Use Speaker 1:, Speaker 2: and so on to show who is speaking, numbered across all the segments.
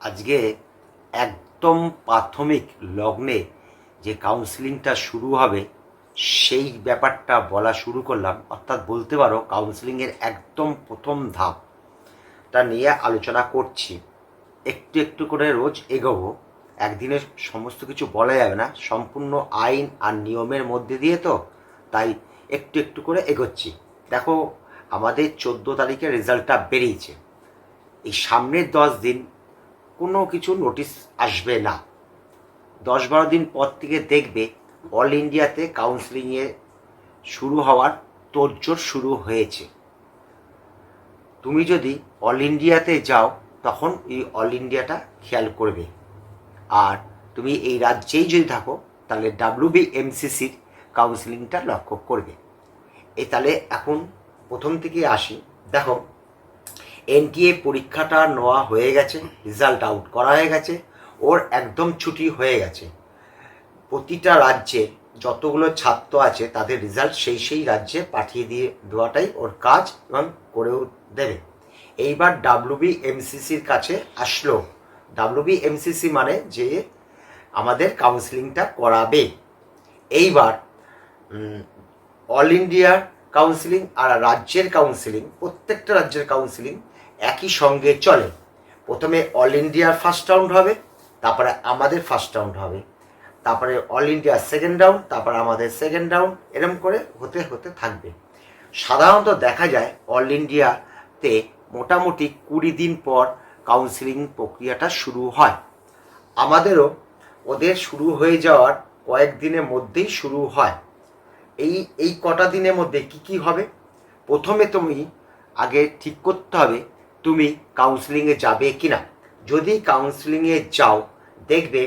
Speaker 1: আজকে একদম প্রাথমিক লগ্নে যে কাউন্সিলিংটা শুরু হবে, সেই ব্যাপারটা বলা শুরু করলাম। অর্থাৎ বলতে পারো কাউন্সিলিংয়ের একদম প্রথম ধাপটা নিয়ে আলোচনা করছি। একটু একটু করে রোজ এগোবো। একদিনে সমস্ত কিছু বলা যাবে না। সম্পূর্ণ আইন আর নিয়মের মধ্যে দিয়ে তো, তাই একটু একটু করে এগোচ্ছি। দেখো, আমাদের চোদ্দ তারিখে রেজাল্টটা বেরিয়েছে। এই সামনের দশ দিন কোনো কিছু নোটিশ আসবে না। দশ বারো দিন পর থেকে দেখবে অল ইন্ডিয়াতে কাউন্সিলিংয়ে শুরু হওয়ার তোড়জোড় শুরু হয়েছে। তুমি যদি অল ইন্ডিয়াতে যাও, তখন এই অল ইন্ডিয়াটা খেয়াল করবে। আর তুমি এই রাজ্যেই যদি থাকো, তাহলে ডাব্লিউবি এমসিসির কাউন্সিলিংটা লক্ষ্য করবে। এ তাহলে এখন প্রথম থেকে আসি। দেখো এনটিএ পরীক্ষাটা নেওয়া হয়ে গেছে রেজাল্ট আউট করা হয়ে গেছে, ওর একদম ছুটি হয়ে গেছে। প্রতিটা রাজ্যে যতগুলো ছাত্র আছে, তাদের রেজাল্ট সেই সেই রাজ্যে পাঠিয়ে দিয়ে দেওয়াটাই ওর কাজ এবং করেও দেবে। এইবার ডাব্লিউবি এমসিসির কাছে আসলো। ডাব্লিউবি এমসিসি মানে যে আমাদের কাউন্সিলিংটা করাবে। এইবার অল ইন্ডিয়ার কাউন্সিলিং আর রাজ্যের কাউন্সিলিং প্রত্যেকটা রাজ্যের কাউন্সিলিং একই সঙ্গে চলে। প্রথমে অল ইন্ডিয়ার ফার্স্ট রাউন্ড হবে, তারপরে আমাদের ফার্স্ট রাউন্ড হবে। তারপরে অল ইন্ডিয়ার সেকেন্ড রাউন্ড তারপরে আমাদের সেকেন্ড রাউন্ড এরম করে হতে হতে থাকবে। সাধারণত দেখা যায় অল ইন্ডিয়াতে মোটামুটি কুড়ি দিন পর কাউন্সিলিং প্রক্রিয়াটা শুরু হয়। আমাদেরও ওদের শুরু হয়ে যাওয়ার কয়েকদিনের মধ্যেই শুরু হয়। এই এই কটা দিনের মধ্যে কি কি হবে? প্রথমে তুমি আগে ঠিক করতে হবে তুমি কাউন্সিলিংয়ে যাবে কি না যদি কাউন্সিলিংয়ে যাও, দেখবে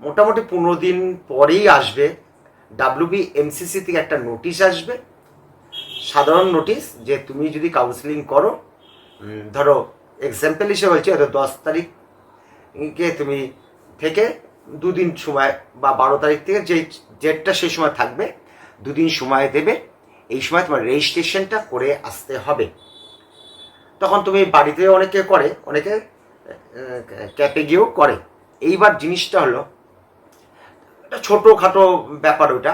Speaker 1: মোটামুটি পনেরো দিন পরেই আসবে। ডাব্লিউবি এমসিসি থেকে একটা নোটিশ আসবে। সাধারণ নোটিশ যে তুমি যদি কাউন্সিলিং করো ধরো এক্সাম্পল হিসেবে বলছি, হয়তো দশ তারিখকে তুমি থেকে দুদিন সময় বা বারো তারিখ থেকে যে ডেটটা সেই সময় থাকবে, দুদিন সময় দেবে। এই সময় তোমার রেজিস্ট্রেশনটা করে আসতে হবে। তখন তুমি বাড়িতে অনেকে করে, অনেকে ক্যাপে গিয়েও করে। এইবার জিনিসটা হলো, একটা ছোটোখাটো ব্যাপার ওটা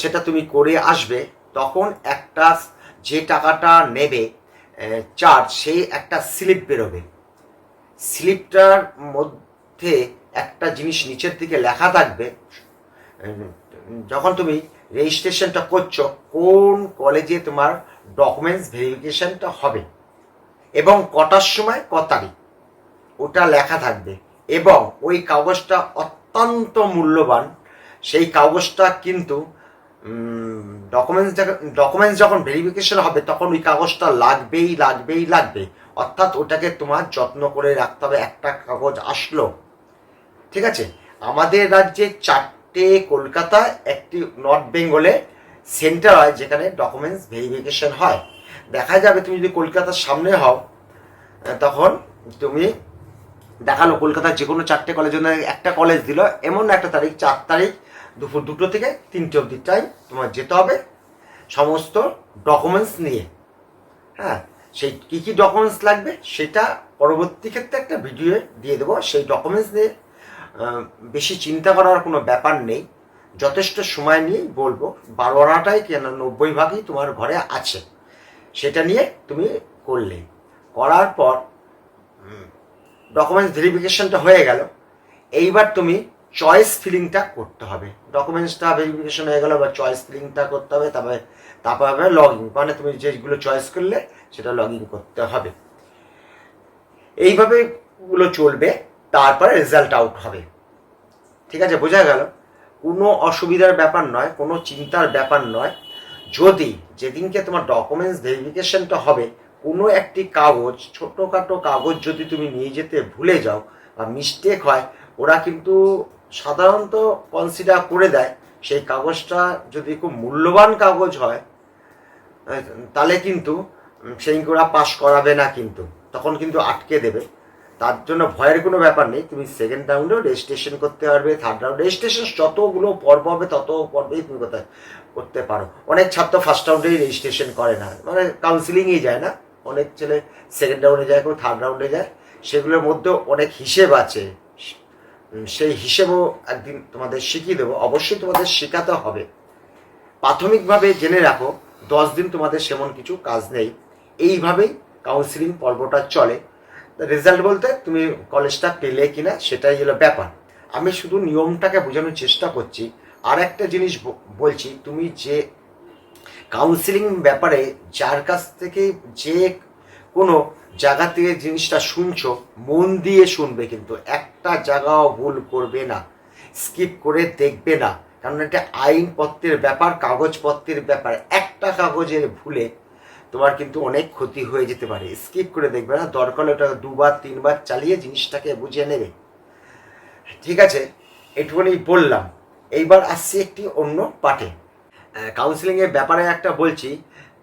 Speaker 1: সেটা তুমি করে আসবে, তখন একটা যে টাকাটা নেবে চার্জ সেই একটা স্লিপ বেরোবে। স্লিপটার মধ্যে একটা জিনিস নিচের দিকে লেখা থাকবে যখন তুমি রেজিস্ট্রেশনটা করছ, কোন কলেজে তোমার ডকুমেন্টস ভেরিফিকেশনটা হবে। এবং কটার সময়? ক তারিখ। ওটা লেখা থাকবে। এবং ওই কাগজটা অত্যন্ত মূল্যবান। সেই কাগজটা কিন্তু ডকুমেন্টস ডকুমেন্টস যখন ভেরিফিকেশন হবে, তখন ওই কাগজটা লাগবেই লাগবেই, লাগবে। অর্থাৎ ওটাকে তোমার যত্ন করে রাখতে হবে। একটা কাগজ আসলো। ঠিক আছে? আমাদের রাজ্যে চারটে কলকাতা একটি নর্থ বেঙ্গলে সেন্টার হয়, যেখানে ডকুমেন্টস ভেরিফিকেশন হয়। দেখা যাবে তুমি যদি কলকাতার সামনে হও তখন তুমি দেখাল কলকাতার যে কোনো চারটে মধ্যে একটা কলেজ দিল, এমন একটা তারিখ, চার তারিখ দুপুর দুটো থেকে তিনটে অবধি টাইম তোমার যেতে হবে সমস্ত ডকুমেন্টস নিয়ে। হ্যাঁ সেই কী কী ডকুমেন্টস লাগবে সেটা পরবর্তী ক্ষেত্রে একটা ভিডিও দিয়ে দেবো। সেই ডকুমেন্টস নিয়ে বেশি চিন্তা করার কোনো ব্যাপার নেই। যথেষ্ট সময় নিয়েই বলব, বারো আনাটাই কেন নব্বই ভাগই তোমার ঘরে আছে। সেটা নিয়ে তুমি করলে। করার পর ডকুমেন্টস ভেরিফিকেশনটা হয়ে গেল। এইবার তুমি চয়েস ফিলিংটা করতে হবে। ডকুমেন্টসটা ভেরিফিকেশন হয়ে গেল বা চয়েস ফিলিংটা করতে হবে, তারপরে, তারপর হবে লগ ইন মানে তুমি যেগুলো চয়েস করলে, সেটা লগ ইন করতে হবে। এইভাবে গুলো চলবে, তারপরে রেজাল্ট আউট হবে। ঠিক আছে, বোঝা গেল? কোনো অসুবিধার ব্যাপার নয়, কোনো চিন্তার ব্যাপার নয়। যদি যেদিনকে তোমার ডকুমেন্টস ভেরিফিকেশনটা হবে, কোনো একটি কাগজ, ছোটোখাটো কাগজ যদি তুমি নিয়ে যেতে ভুলে যাও বা মিস্টেক হয়, ওরা কিন্তু সাধারণত কনসিডার করে দেয়। সেই কাগজটা যদি খুব মূল্যবান কাগজ হয় তাহলে কিন্তু সেই ওরা পাস করাবে না কিন্তু। তখন কিন্তু আটকে দেবে। তার জন্য ভয়ের কোনো ব্যাপার নেই। তুমি সেকেন্ড রাউন্ডেও রেজিস্ট্রেশন করতে পারবে থার্ড রাউন্ড রেজিস্ট্রেশন যতগুলো পর্ব হবে তত পর্বেই তুমি করতে করতে পারো। অনেক ছাত্র ফার্স্ট রাউন্ডেই রেজিস্ট্রেশন করে না। মানে কাউন্সিলিংই যায় না। অনেক ছেলে সেকেন্ড রাউন্ডে যায় কেউ থার্ড রাউন্ডে যায়। সেগুলোর মধ্যেও অনেক হিসেব আছে। সেই হিসেবও একদিন তোমাদের শিখিয়ে দেবো। অবশ্যই তোমাদের শেখাতে হবে। প্রাথমিকভাবে জেনে রাখো, দশ দিন তোমাদের সেমন কিছু কাজ নেই। এইভাবেই কাউন্সিলিং পর্বটা চলে। রেজাল্ট বলতে তুমি কলেজটা পেলে কিনা, সেটাই হলো ব্যাপার। আমি শুধু নিয়মটাকে বোঝানোর চেষ্টা করছি আর একটা জিনিস বলছি, তুমি যে কাউন্সিলিং ব্যাপারে যার কাছ থেকে যে কোনো জায়গা থেকে জিনিসটা শুনছো, মন দিয়ে শুনবে কিন্তু। একটা জায়গাও ভুল করবে না স্কিপ করে দেখবে না। কারণ এটা আইনপত্রের ব্যাপার, কাগজপত্রের ব্যাপার। একটা কাগজের ভুলে তোমার কিন্তু অনেক ক্ষতি হয়ে যেতে পারে। স্কিপ করে দেখবে না, দরকার ওটা দুবার, তিনবার চালিয়ে জিনিসটাকে বুঝিয়ে নেবে। ঠিক আছে, এটুকুনি বললাম। এইবার আসছি একটি অন্য পাঠে। কাউন্সিলিংয়ের ব্যাপারে একটা বলছি,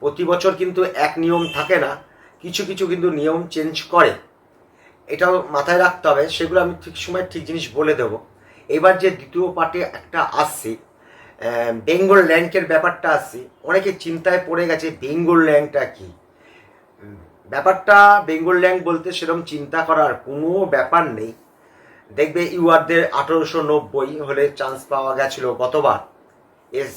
Speaker 1: প্রতি বছর কিন্তু এক নিয়ম থাকে না, কিছু কিছু কিন্তু নিয়ম চেঞ্জ করে। এটাও মাথায় রাখতে হবে, সেগুলো আমি ঠিক সময় ঠিক জিনিস বলে দেবো। এবার যে দ্বিতীয় পার্টে একটা আসছি বেঙ্গল র্যাঙ্কের ব্যাপারটা আসছি, অনেকে চিন্তায় পড়ে গেছে, বেঙ্গল র্যাঙ্কটা কি? ব্যাপারটা বেঙ্গল র্যাঙ্ক বলতে সেরকম চিন্তা করার কোনো ব্যাপার নেই। দেখবে ইউআরদের আঠেরোশো নব্বই হলে চান্স পাওয়া গেছিল গতবার এস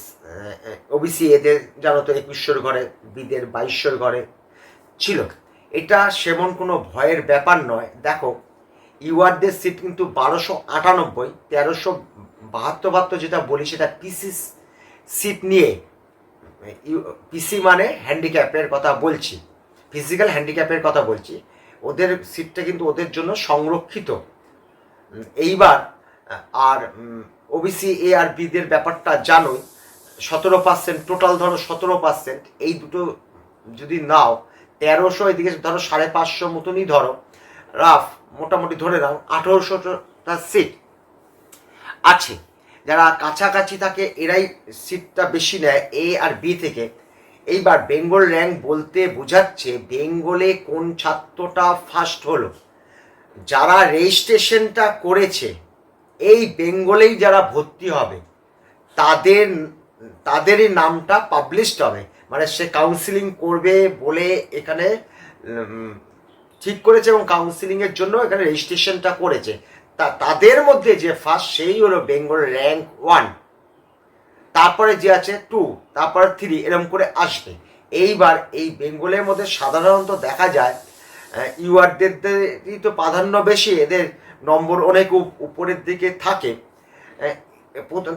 Speaker 1: ওবিসি এদের জানো তো একুশশোর ঘরে, বিদের বাইশশোর ঘরে ছিল। এটা সেমন কোনো ভয়ের ব্যাপার নয়। দেখো ইউআরদের সিট কিন্তু বারোশো আটানব্বই, তেরোশো বাহাত্তর বাহাত্তর যেটা বলি সেটা পিসি সিট নিয়ে পিসি মানে হ্যান্ডিক্যাপের কথা বলছি। ফিজিক্যাল হ্যান্ডিক্যাপের কথা বলছি। ওদের সিটটা কিন্তু ওদের জন্য সংরক্ষিত। এইবার, আর ওবিসি এ আর বিদের ব্যাপারটা জানোই, সতেরো পার্সেন্ট টোটাল ধরো সতেরো পার্সেন্ট এই দুটো যদি নাও, তেরোশো এদিকে ধরো সাড়ে পাঁচশো মতনই ধরো রাফ মোটামুটি ধরে নাও, আঠেরোশোটা সিট আছে। যারা কাছাকাছি থাকে, এরাই সিটটা বেশি নেয় এ আর বি থেকে। এইবার বেঙ্গল র্যাঙ্ক বলতে বোঝাচ্ছে বেঙ্গলে কোন ছাত্রটা ফার্স্ট হলো। যারা রেজিস্ট্রেশনটা করেছে, এই বেঙ্গলেই যারা ভর্তি হবে, তাদের, তাদেরই নামটা পাবলিশড হবে। মানে সে কাউন্সিলিং করবে বলে এখানে ঠিক করেছে এবং কাউন্সিলিংয়ের জন্য এখানে রেজিস্ট্রেশনটা করেছে। তা, তাদের মধ্যে যে ফার্স্ট সেই হলো বেঙ্গল র্যাঙ্ক ওয়ান তারপরে যে আছে টু তারপরে থ্রি এরকম করে আসবে। এইবার এই বেঙ্গলের মধ্যে সাধারণত দেখা যায় ইউআরদেরই তো প্রাধান্য বেশি, এদের নম্বর অনেক উপ- উপরের দিকে থাকে।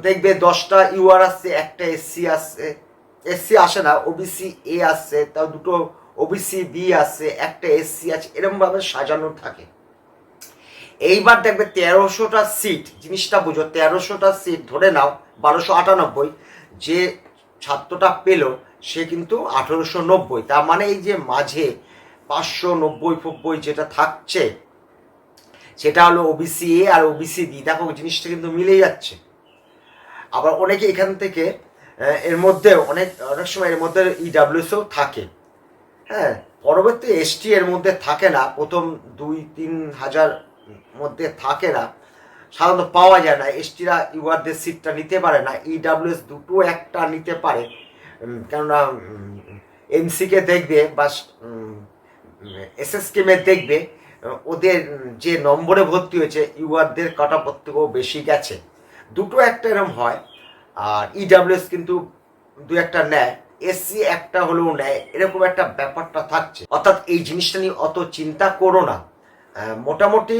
Speaker 1: দেখবে দশটা ইউআর আসছে একটা এসসি আসছে এসসি আসে না, ওবিসি এ আসছে তাও দুটো ওবিসি বি আসছে একটা এসসি আছে এরকমভাবে সাজানো থাকে। এইবার দেখবে তেরোশোটা সিট, জিনিসটা বুঝো, তেরোশোটা সিট, ধরে নাও, বারোশো আটানব্বই, যে ছাত্রটা পেল, সে কিন্তু আঠেরোশো নব্বই, তার মানে এই যে মাঝে পাঁচশো নব্বই ফব্বই যেটা থাকছে, সেটা হলো ওবিসি এ আর ওবিসি বি দেখো, জিনিসটা কিন্তু মিলে যাচ্ছে। আবার অনেকে এখান থেকে এর মধ্যে অনেক অনেক সময় এর মধ্যে ইডাব্লিউএসও থাকে। হ্যাঁ পরবর্তী এসটি এর মধ্যে থাকে না, প্রথম দুই, তিন হাজার মধ্যে থাকে না। সাধারণত পাওয়া যায় না এসটিরা ইউআরদের সিটটা নিতে পারে না ইডাব্লিউএস দুটো একটা নিতে পারে। কেননা এমসিকে দেখবে বা এস এস কেমে দেখবে, ওদের যে নম্বরে ভর্তি হয়েছে, ইউআরদের কাটা থেকেও বেশি গেছে। দুটো একটা এরম হয়, আর ইডাব্লিউএস কিন্তু দু একটা নেয় এসসি একটা হলেও নেয়, এরকম একটা ব্যাপারটা থাকছে। অর্থাৎ এই জিনিসটা নিয়ে অত চিন্তা করো না। মোটামুটি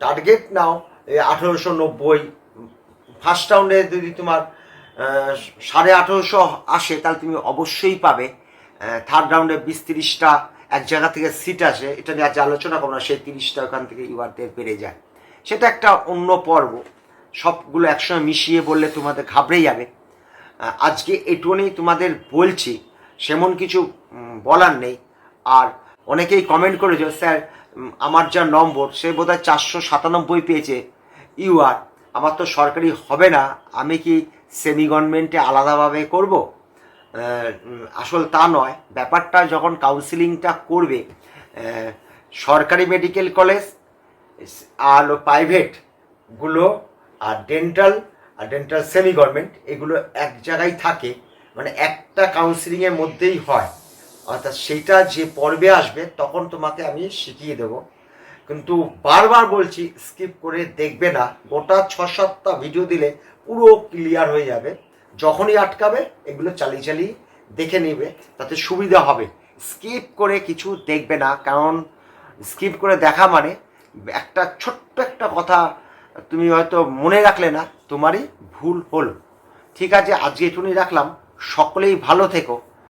Speaker 1: টার্গেট নাও আঠেরোশো নব্বই, ফার্স্ট রাউন্ডে যদি তোমার সাড়ে আঠেরোশো আসে, তাহলে তুমি অবশ্যই পাবে। থার্ড রাউন্ডে বিশ তিরিশটা, এক জায়গা থেকে সিট আসে, এটা নিয়ে আজ আলোচনা করব না, সেই তিরিশটা ওখান থেকে ইউআরদের বেড়ে যায়। সেটা একটা অন্য পর্ব, সবগুলো একসঙ্গে মিশিয়ে বললে তোমাদের ঘাবড়ে যাবে। আজকে এটুকুনি তোমাদের বলছি, সেমন কিছু বলার নেই। আর অনেকেই কমেন্ট করেছে, স্যার আমার যা নম্বর, সে বোধহয় চারশো সাতানব্বই পেয়েছে ইউআর আমার তো সরকারি হবে না, আমি কি সেমি গভর্নমেন্টে আলাদাভাবে করব? আসল তা নয়। ব্যাপারটা যখন কাউন্সিলিংটা করবে সরকারি মেডিকেল কলেজ আর প্রাইভেটগুলো আর ডেন্টাল আর ডেন্টাল সেমি গভর্নমেন্ট এগুলো এক জায়গায় থাকে। মানে একটা কাউন্সিলিংয়ের মধ্যেই হয়। অর্থাৎ সেইটা যে পর্বে আসবে, তখন তোমাকে আমি শিখিয়ে দেব। কিন্তু বারবার বলছি স্কিপ করে দেখবে না। গোটা ছ সাতটা ভিডিও দিলে পুরো ক্লিয়ার হয়ে যাবে। যখনই আটকাবে, এগুলো চালিয়ে চালিয়ে দেখে নেবে, তাতে সুবিধা হবে। স্কিপ করে কিছু দেখবে না, কারণ স্কিপ করে দেখা মানে একটা ছোট্ট একটা কথা তুমি হয়তো মনে রাখলে না, তোমারই ভুল হলো। ঠিক আছে, আজকে এটুনি রাখলাম। সকলেই ভালো থেকো।